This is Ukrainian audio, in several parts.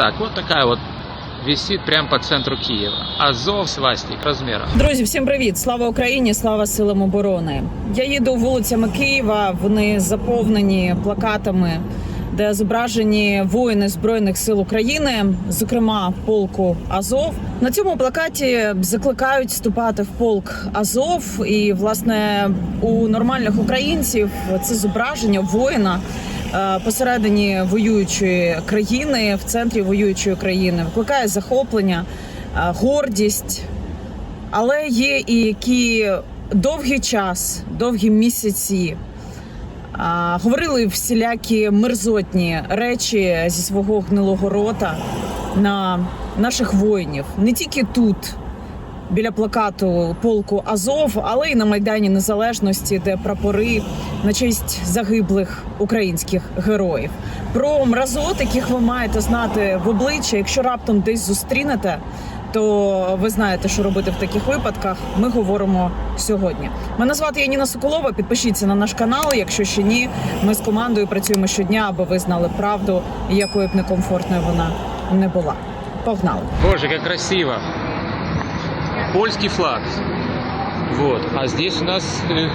Так, вот такая вот висит прямо по центру Киева. Азов свастик размером. Друзі, всім привіт! Слава Україні! Слава силам оборони! Я їду вулицями Києва. Вони заповнені плакатами, де зображені воїни збройних сил України, зокрема полку Азов. На цьому плакаті закликають вступати в полк Азов. І власне у нормальних українців це зображення воїна. Е, Посередині воюючої країни в центрі воюючої країни викликає захоплення, е, гордість, але є і які довгий час, довгі місяці говорили всілякі мерзотні речі зі свого гнилого рота на наших воїнів, не тільки тут. Біля плакату полку Азов, але й на майдані Незалежності, де прапори на честь загиблих українських героїв. Про мразот, яких ви маєте знати в обличчя, якщо раптом десь зустрінете, то ви знаєте, що робити в таких випадках. Ми говоримо сьогодні. Мене звати Яніна Соколова. Підпишіться на наш канал. Якщо ще ні, ми з командою працюємо щодня, аби ви знали правду, якою б некомфортною вона не була. Погнали! Боже, как красиво. Польский флаг. Вот. А здесь у нас э,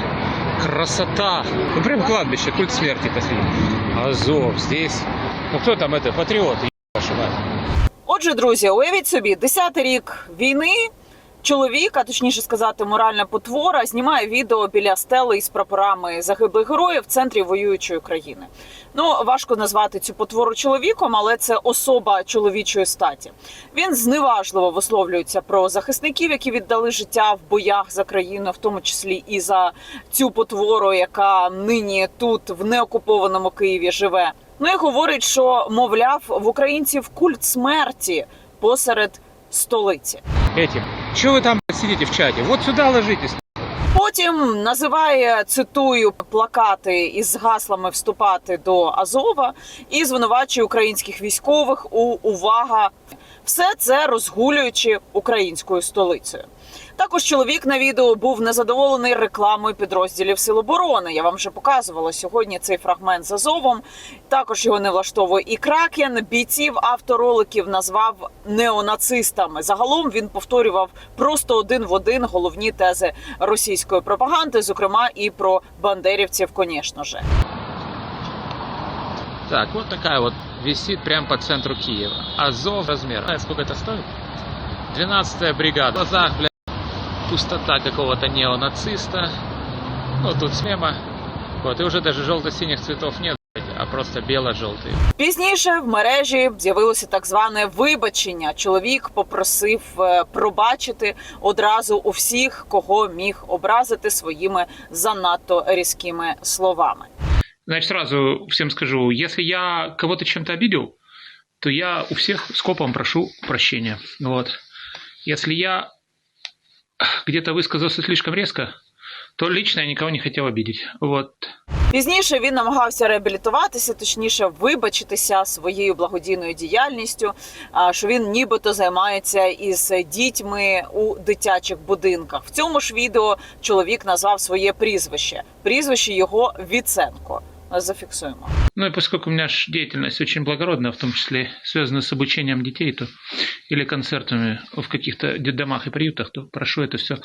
красота. Ну, прям кладбище, культ смерти последний. Азов. Здесь... Ну, кто там это? Патриот. еб вашу мать. Отже, друзі, уявіть собі, 10-й рік війни. Чоловік, а точніше сказати, моральна потвора, знімає відео біля стели із прапорами загиблих героїв в центрі воюючої країни. Ну важко назвати цю потвору чоловіком, але це особа чоловічої статі. Він зневажливо висловлюється про захисників, які віддали життя в боях за країну, в тому числі і за цю потвору, яка нині тут в неокупованому Києві живе. Ну і говорить, що мовляв в українців культ смерті посеред столиці. Этим. Че вы там сидите в чате? Вот сюда ложитесь. Потім називає цитую плакати із гаслами вступати до Азова і звинувачує українських військових у увага. Все це розгулюючи українською столицею. Також чоловік на відео був незадоволений рекламою підрозділів Сил оборони. Я вам вже показувала сьогодні цей фрагмент з Азовом. Також його не влаштовує і Кракен. Бійців автороликів назвав неонацистами. Загалом він повторював просто один в один головні тези російської пропаганди, зокрема і про бандерівців, звісно же. Так, вот такая вот висит прямо по центру Киева. Азов размер. Сколько это стоит? 12-я бригада. В глазах, бля, пустота какого-то неонациста. Ну, тут смема. Вот, и уже даже желто-синих цветов нет, а просто бело-желтые. Пізніше в мережі з'явилося так зване вибачення. Чоловік попросив е, пробачити одразу у всіх, кого міг образити своїми занадто різкими словами. Значит, сразу всем скажу, если я кого-то чем-то обидел, то я у всех скопом прошу прощения. Вот. Если я где-то высказался слишком резко, то лично я никого не хотел обидеть. Вот. Пізніше він намагався реабілітуватися, точніше, вибачитися своєю благодійною діяльністю, що він нібито займається із дітьми у дитячих будинках. В цьому ж відео чоловік назвав своє прізвище. Прізвище його Віценко. Зафіксуємо. Ну и поскольку у меня ж деятельность очень благородная, в том числе связана с обучением детей, то или концертами в каких-то детдомах и приютах, то прошу это все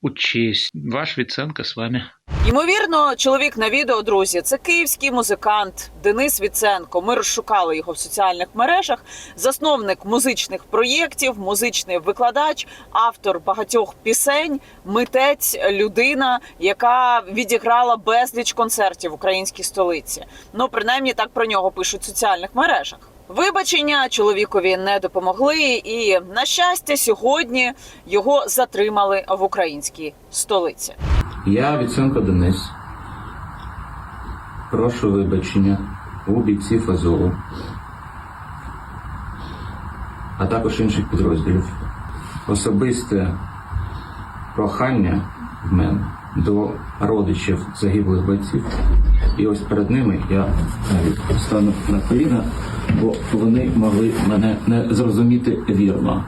учесть. Ваш Виценко с вами. Ймовірно, чоловік на відео, друзі, це київський музикант Денис Віценко. Ми розшукали його в соціальних мережах. Засновник музичних проєктів, музичний викладач, автор багатьох пісень, митець, людина, яка відіграла безліч концертів в українській столиці. Ну, принаймні так про нього пишуть в соціальних мережах. Вибачення чоловікові не допомогли, і на щастя, сьогодні його затримали в українській столиці. Я Віценко Денис. Прошу вибачення у бійців Азову, а також інших підрозділів. Особисте прохання в мене до родичів загиблих бойців. І ось перед ними я навіть стану на коліна, бо вони могли мене не зрозуміти вірно.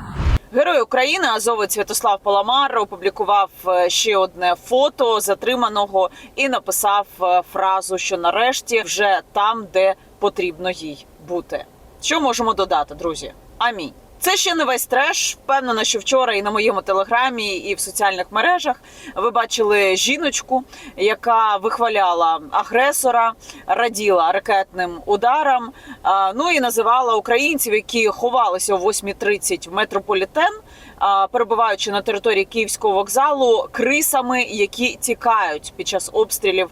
Герой України Азовець Святослав Паламар опублікував е, ще одне фото затриманого і написав е, фразу, що нарешті вже там, де потрібно їй бути. Що можемо додати, друзі? Амінь. Це ще не весь треш. Впевнена, що вчора і на моєму телеграмі, і в соціальних мережах ви бачили жіночку, яка вихваляла агресора, раділа ракетним ударам. Ну і називала українців, які ховалися о 8.30 в метрополітен, перебуваючи на території Київського вокзалу, крисами, які тікають під час обстрілів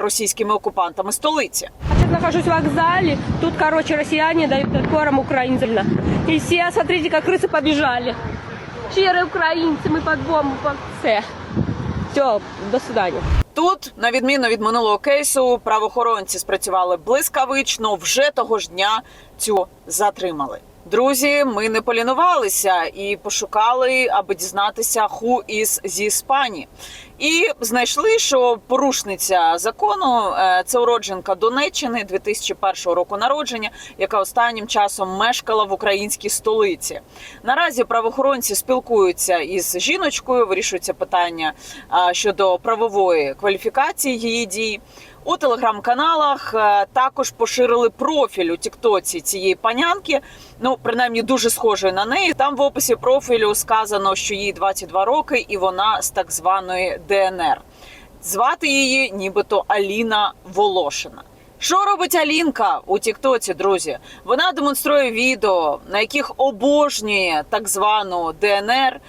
російськими окупантами столиці Сейчас нахожусь в вокзале. Тут, короче, россияне дают корм украинцам. И все, смотрите, как крысы побежали. Щирые украинцы, мы под бомбу, под все. Все, до свидания. Тут, на відміну від минулого кейсу, правоохоронці спрацювали блискавично. Вже того ж дня цю затримали. Друзі, ми не полінувалися і пошукали, аби дізнатися ху із зі Іспанії. І знайшли, що порушниця закону е, це уродженка Донеччини 2001 року народження, яка останнім часом мешкала в українській столиці. Наразі правоохоронці спілкуються із жіночкою, вирішуються питання щодо правової кваліфікації її дій. У телеграм-каналах е, також поширили профіль у Тіктоці цієї панянки. Ну, принаймні, дуже схожої на неї. Там в описі профілю сказано, що їй 22 роки, і вона з так званої ДНР. Звати її нібито Аліна Волошина. Що робить Алінка у Тіктоці, друзі? Вона демонструє відео, на яких обожнює так звану ДНР,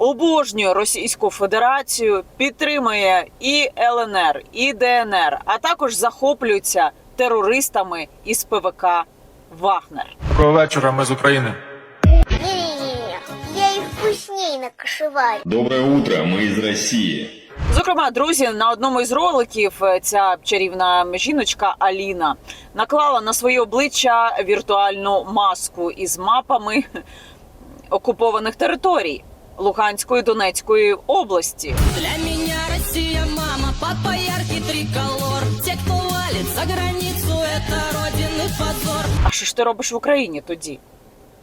обожнює Російську Федерацію, підтримує і ЛНР, і ДНР, а також захоплюється терористами із ПВК Вагнер. Доброго вечора, ми з України. Не-не-не, я их вкуснее накашеваю. Доброе утро, мы из России. Зокрема, друзі, на одному із роликів е, ця чарівна жіночка Аліна наклала на своє обличчя віртуальну маску із мапами окупованих територій Луганської Донецької області. Для меня Россия, мама, папа яркий триколор. Те, кто валит за границу, это родины позор. А що ж ти робиш в Україні тоді?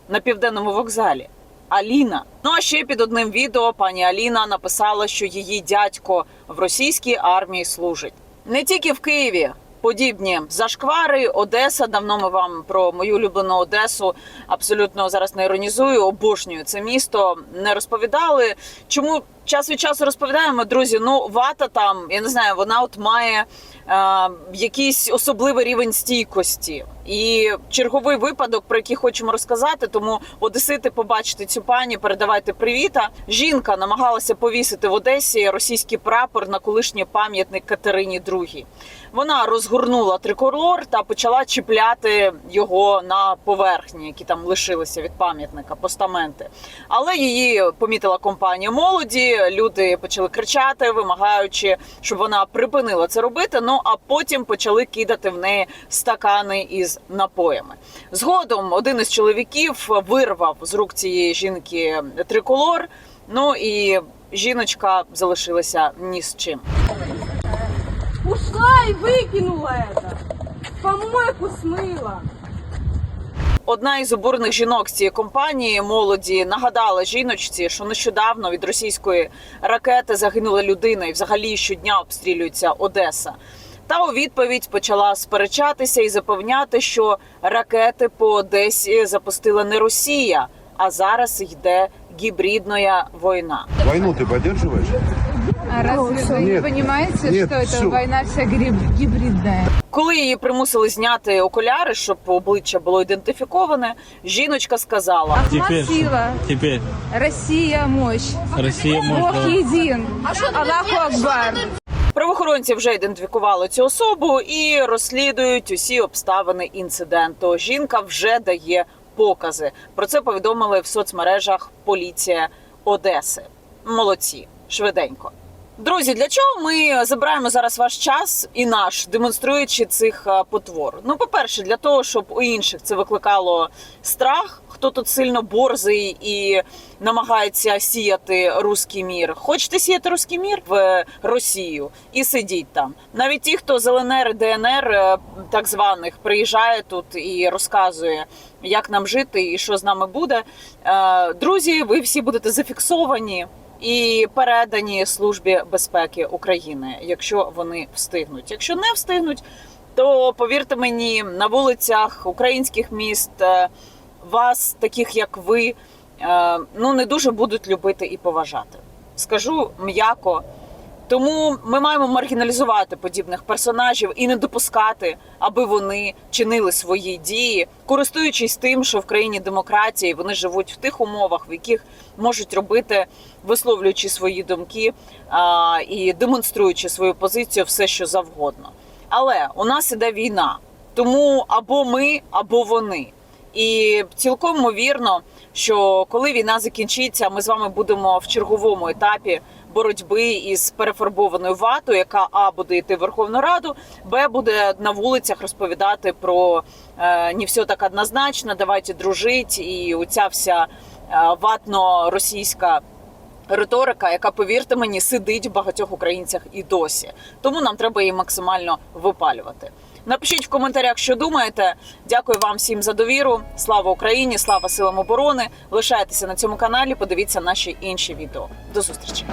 На південному вокзалі. Аліна. Ну а ще під одним відео пані Аліна написала, що її дядько в російській армії служить. Не тільки в Києві. Подібні зашквари, Одеса. Давно ми вам про мою улюблену Одесу абсолютно зараз не іронізую. Обожнюю це місто. Не розповідали. Чому час від часу розповідаємо, друзі? Ну, вата там, я не знаю, вона от має е, якийсь особливий рівень стійкості. І черговий випадок, про який хочемо розказати. Тому Одесити, побачите цю пані, передавайте привіта. Жінка намагалася повісити в Одесі російський прапор на колишній пам'ятник Катерині II. Вона розгорнула триколор та почала чіпляти його на поверхні, які там лишилися від пам'ятника, постаменти. Але її помітила компанія молоді Люди почали кричати, вимагаючи, щоб вона припинила це робити. Ну а потім почали кидати в неї стакани із напоями. Згодом один із чоловіків вирвав з рук цієї жінки триколор. Ну і жіночка залишилася ні з чим. Ушла и выкинула это. Помойку смыла. Одна із обурених жінок цієї компанії молоді нагадала жіночці, що нещодавно від російської ракети загинула людина, і взагалі щодня обстрілюється Одеса. Та у відповідь почала сперечатися і запевняти, що ракети по Одесі запустила не Росія, а зараз йде гібридна війна. Войну ты поддерживаешь? А разве вы не Нет. понимаете, Нет, что это всё. война вся гриб- гибридная? Коли її примусили зняти окуляри, щоб обличчя було ідентифіковане, жіночка сказала: Ахмад Теперь- сила, Теперь Россия мощь, Россия может... Бог един, Аллаху Акбар. Правоохоронці вже ідентифікували цю особу і розслідують усі обставини інциденту. Жінка вже дає покази. Про це повідомили в соцмережах поліція Одеси. Молодці, швиденько. Друзі, для чого ми забираємо зараз ваш час і наш, демонструючи цих е, потвор? Ну, по-перше, для того, щоб у інших це викликало страх, хто тут сильно борзий і намагається сіяти руський мір. Хочете сіяти руський мір в Росію і сидіть там. Навіть ті, хто з ЛНР і ДНР, е, так званих, приїжджає тут і розказує, як нам жити і що з нами буде. Е, Друзі, ви всі будете зафіксовані і передані службі безпеки України, якщо вони встигнуть. Якщо не встигнуть, то повірте мені, на вулицях українських міст е, вас, таких як ви, е, ну не дуже будуть любити і поважати. Скажу м'яко. Тому ми маємо маргіналізувати подібних персонажів і не допускати, аби вони чинили свої дії, користуючись тим, що в країні демократії вони живуть в тих умовах, в яких можуть робити, висловлюючи свої думки а, і демонструючи свою позицію, все що завгодно. Але у нас іде війна, тому або ми, або вони. І цілком ймовірно, що коли війна закінчиться, ми з вами будемо в черговому етапі боротьби із перефарбованою ватою, яка а буде йти в Верховну Раду, б буде на вулицях розповідати про е, не все так однозначно, давайте дружить, і оця вся е, ватно-російська. Риторика, яка, повірте мені, сидить в багатьох українцях і досі. Тому нам треба її максимально випалювати. Напишіть в коментарях, що думаєте. Дякую вам всім за довіру. Слава Україні! Слава силам оборони! Лишайтеся на цьому каналі. Подивіться наші інші відео. До зустрічі!